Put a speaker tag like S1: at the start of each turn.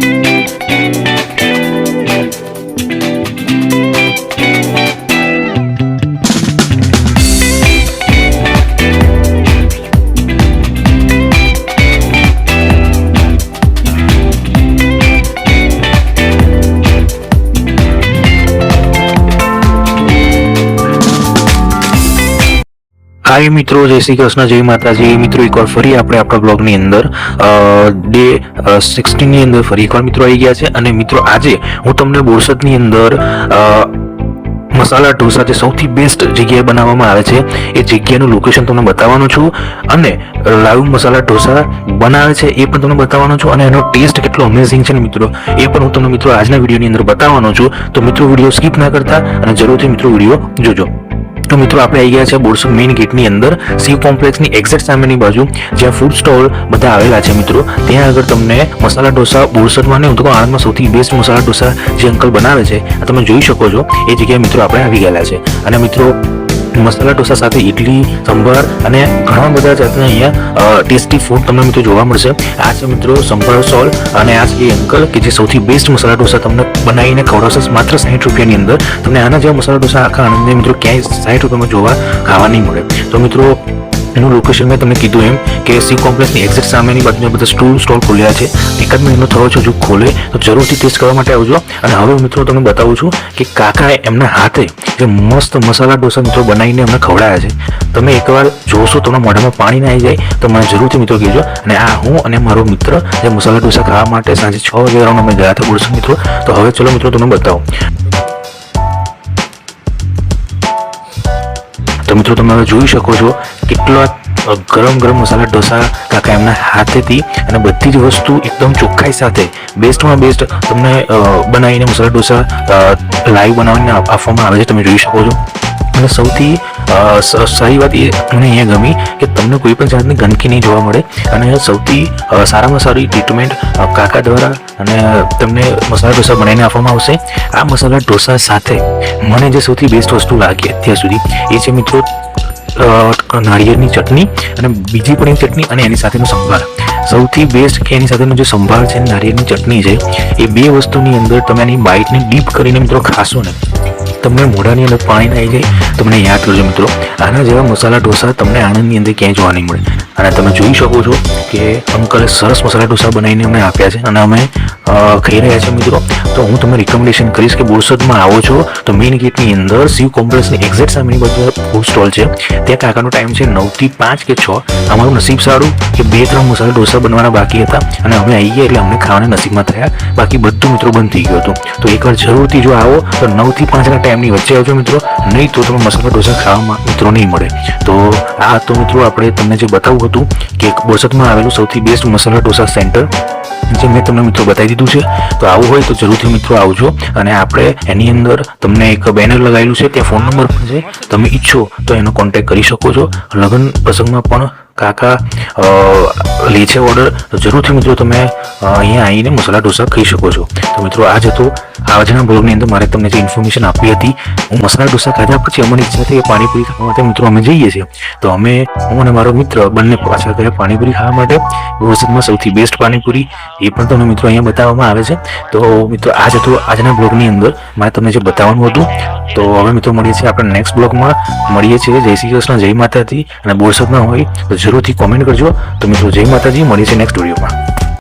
S1: Thank you. હાય મિત્રો, જય શ્રી કૃષ્ણ, જય માતાજી. મિત્રો, એકવાર ફરી આપણે આપણા બ્લોગની અંદર ડે સિક્સટીનની અંદર ફરી એકવાર મિત્રો આવી ગયા છે. અને મિત્રો, આજે હું તમને બોરસદની અંદર મસાલા ઢોસા જે સૌથી બેસ્ટ જગ્યાએ બનાવવામાં આવે છે, એ જગ્યાનું લોકેશન તમને બતાવવાનું છું. અને લાઈવ મસાલા ઢોસા બનાવે છે, એ પણ તમને બતાવવાનો છું. અને એનો ટેસ્ટ કેટલો અમેઝિંગ છે ને મિત્રો, એ પણ હું તમને મિત્રો આજના વિડીયોની અંદર બતાવવાનો છું. તો મિત્રો, વીડિયો સ્કીપ ના કરતા અને જરૂરથી મિત્રો વીડિયો જોજો. તો મિત્રો આપણે આવી ગયા છે બોરસદ મેઇન ગેટની અંદર. શિવ કોમ્પ્લેક્સની એક્ઝેક્ટ સામેની બાજુ, જ્યાં ફૂડ સ્ટોલ બધા આવેલા છે મિત્રો. ત્યાં આગળ તમને મસાલા ઢોસા બોરસદમાં ને હું તો આણંદમાં સૌથી બેસ્ટ મસાલા ઢોસા જે અંકલ બનાવે છે તમે જોઈ શકો છો. એ જગ્યાએ મિત્રો આપણે આવી ગયેલા છે. અને મિત્રો મસાલા ઢોસા સાથે ઇડલી સંભાર અને ઘણા બધા જાતના અહીંયા ટેસ્ટી ફૂડ તમને મિત્રો જોવા મળશે. આ છે મિત્રો સંભાર સોલ અને આ છે અંકલ કે જે સૌથી બેસ્ટ મસાલા ઢોસા તમને બનાવીને ખવડાવશે માત્ર સાઠ રૂપિયાની અંદર. તમને આના જેવા મસાલા ઢોસા આખા આનંદને મિત્રો ક્યાંય સાઠ રૂપિયામાં જોવા ખાવા નહીં મળે. તો મિત્રો એનું લોકેશન મેં તમને કીધું એમ કે સી કોમ્પ્લેક્સની એક્ઝેક્ટ સામેની બાજુમાં બધા સ્ટોલ સ્ટોલ ખોલ્યા છે. એકાદ મહિનો થયો છે જો ખોલે, તો જરૂરથી ટેસ્ટ કરવા માટે આવજો. અને હવે મિત્રો તમને બતાવું છું કે કાકાએ એમના હાથે જે મસ્ત મસાલા ઢોસા મિત્રો બનાવીને એમને ખવડાયા છે. તમે એકવાર જોશો, તમને મોઢામાં પાણી ના આવી જાય, તો મને જરૂરથી મિત્રો કહેજો. અને આ હું અને મારો મિત્ર જે મસાલા ઢોસા ખાવા માટે સાંજે છ વાગે અમે ગયા હતા બોલશો મિત્રો. તો હવે ચલો મિત્રો તમને બતાવો. મિત્રો, તમે હવે જોઈ શકો છો કેટલા ગરમ ગરમ મસાલા ઢોસા કાકા એમના હાથેથી અને બધી જ વસ્તુ એકદમ ચોખ્ખાઈ સાથે, બેસ્ટમાં બેસ્ટ તમને બનાવીને મસાલા ઢોસા લાઈવ બનાવીને આપવામાં આવે છે, તમે જોઈ શકો છો. અને સૌથી સારી વાત એ મને અહીંયા ગમી કે તમને કોઈ પણ જાતની ગંદકી નહીં જોવા મળે. અને સૌથી સારામાં સારી ટ્રીટમેન્ટ કાકા દ્વારા અને તમને મસાલા ઢોસા બનાવીને આપવામાં આવશે. આ મસાલા ઢોસા સાથે મને જે સૌથી બેસ્ટ વસ્તુ લાગી અત્યાર સુધી એ છે મિત્રો નાળિયેરની ચટણી અને બીજી પણ ચટણી અને એની સાથેનો સંભાર. સૌથી બેસ્ટ કે એની સાથેનો જે સંભાર છે, નાળિયેરની ચટણી છે, એ બે વસ્તુની અંદર તમે એની બાઇટને ડીપ કરીને મિત્રો ખાશો ને તમને મોઢાની અંદર પાણી આવી જાય તમને યાદ કરજો મિત્રો, આના જેવા મસાલા ઢોસા તમને આણંદની અંદર ક્યાંય જોવા નહીં મળે. અને તમે જોઈ શકો છો કે અંકલે સરસ મસાલા ઢોસા બનાવીને અમને આપ્યા છે અને અમે ખાઈ રહ્યા છીએ મિત્રો. તો હું તમને રિકમેન્ડેશન કરીશ કે બોરસદમાં આવો છો તો મેઇન ગેટની અંદર શિવ કોમ્પ્લેક્સની એક્ઝેક્ટ સામેની બાજુ ફૂડ સ્ટોલ છે. ત્યાં કાકાનો ટાઈમ છે નવથી પાંચ કે છ. અમારું નસીબ સારું કે બે ત્રણ મસાલા ઢોસા બનવાના બાકી હતા અને અમે આવી ગયા એટલે અમને ખાવાના નસીબમાં થયા. બાકી બધું મિત્રો બંધ થઈ ગયું હતું. તો એકવાર જરૂરથી જો આવો તો નવથી પાંચના ટાઈમની વચ્ચે આવજો મિત્રો. નહીં તો તમે મસાલા ઢોસા ખાવામાં મિત્રો નહીં મળે. તો આ તો મિત્રો આપણે તમને જે બતાવવું હતું કે બોરસદમાં આવેલું સૌથી બેસ્ટ મસાલા ઢોસા સેન્ટર જે મેં તમને મિત્રો બતાવી દીધું છે. તો આવું હોય તો જરૂરથી મિત્રો આવજો અને આપણે એની અંદર તમને એક બેનર લગાવેલું છે. ત્યાં ફોન નંબર પણ છે. તમે ઈચ્છો તો એનો કોન્ટેક્ટ કરી શકો છો. લગ્ન પ્રસંગમાં પણ કાકા લે છે ઓર્ડર જરૂરથી મિત્રો તમે અહીંયા આવીને મસાલા ઢોસા ખાઈ શકો છો. તો મિત્રો, આ જ હતો આજના બ્લોગની અંદર મારે તમને જે ઇન્ફોર્મેશન આપી હતી, હું મસાલા ઢોસા ખાધા પછી અમને ઈચ્છા થઈ પાણીપુરી ખાવા માટે મિત્રો અમે જઈએ છીએ. તો અમે, હું અને મારો મિત્ર બંને પાછા ગયા પાણીપુરી ખાવા માટે વરસાદમાં સૌથી બેસ્ટ પાણીપુરી એ પણ તમને મિત્રો અહીંયા બતાવવામાં આવે છે. તો મિત્રો, આ જ હતો આજના બ્લોગની અંદર મારે તમને જે બતાવવાનું હતું. તો હવે મિત્રો મળીએ છીએ આપણે નેક્સ્ટ બ્લોગમાં. મળીએ છીએ. જય શ્રી કૃષ્ણ, જય માતાજી અને બોરસદમાં હોય તો જરૂરથી કોમેન્ટ કરજો. તો મિત્રો જય માતાજી મળીશું નેક્સ્ટ વિડીયોમાં